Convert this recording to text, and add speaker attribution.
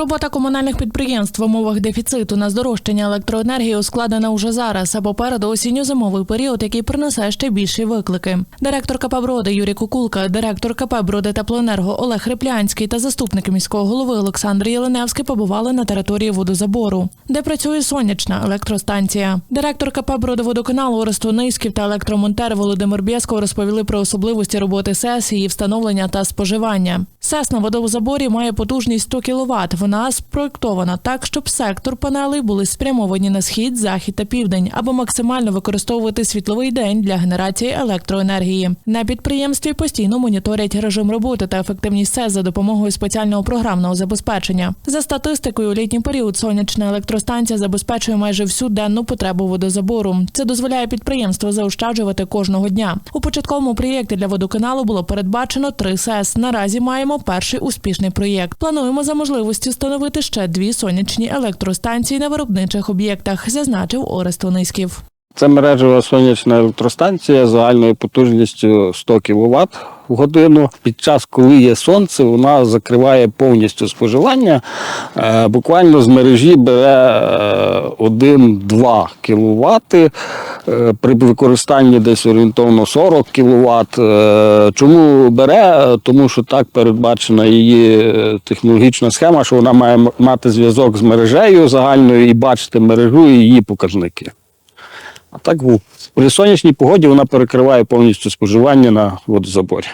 Speaker 1: Робота комунальних підприємств в умовах дефіциту на здорожчання електроенергії ускладнена уже зараз, а попереду осінньо-зимовий період, який принесе ще більші виклики. Директор КП Броди Юрій Кукулка, директор КП Броди Теплоенерго Олег Хриплянський та заступник міського голови Олександр Єленевський побували на території водозабору, де працює сонячна електростанція. Директор КП Бродоводоканалу Орест Низьків та електромонтер Володимир Бєсков розповіли про особливості роботи СЕС, її встановлення та споживання. СЕС на водозаборі має потужність 100 кВт. Вона спроєктована так, щоб сектор панелей були спрямовані на схід, захід та південь, аби максимально використовувати світловий день для генерації електроенергії. На підприємстві постійно моніторять режим роботи та ефективність СЕС за допомогою спеціального програмного забезпечення. За статистикою, у літній період сонячна електростанція забезпечує майже всю денну потребу водозабору. Це дозволяє підприємству заощаджувати кожного дня. У початковому проєкті для водоканалу було передбачено три СЕС. Наразі маємо перший успішний проєкт. Плануємо за можливості встановити ще дві сонячні електростанції на виробничих об'єктах, зазначив Орест Тонисків.
Speaker 2: Це мережева сонячна електростанція загальною потужністю 100 кВт годину. Під час, коли є сонце, вона закриває повністю споживання. Е, Буквально з мережі бере е, 1-2 кВт при використанні десь орієнтовно 40 кВт. Чому бере? Е, Тому що так передбачена її е, технологічна схема, що вона має мати зв'язок з мережею загальною і бачити мережу і її показники. А так при сонячній погоді вона перекриває повністю споживання на водозаборі.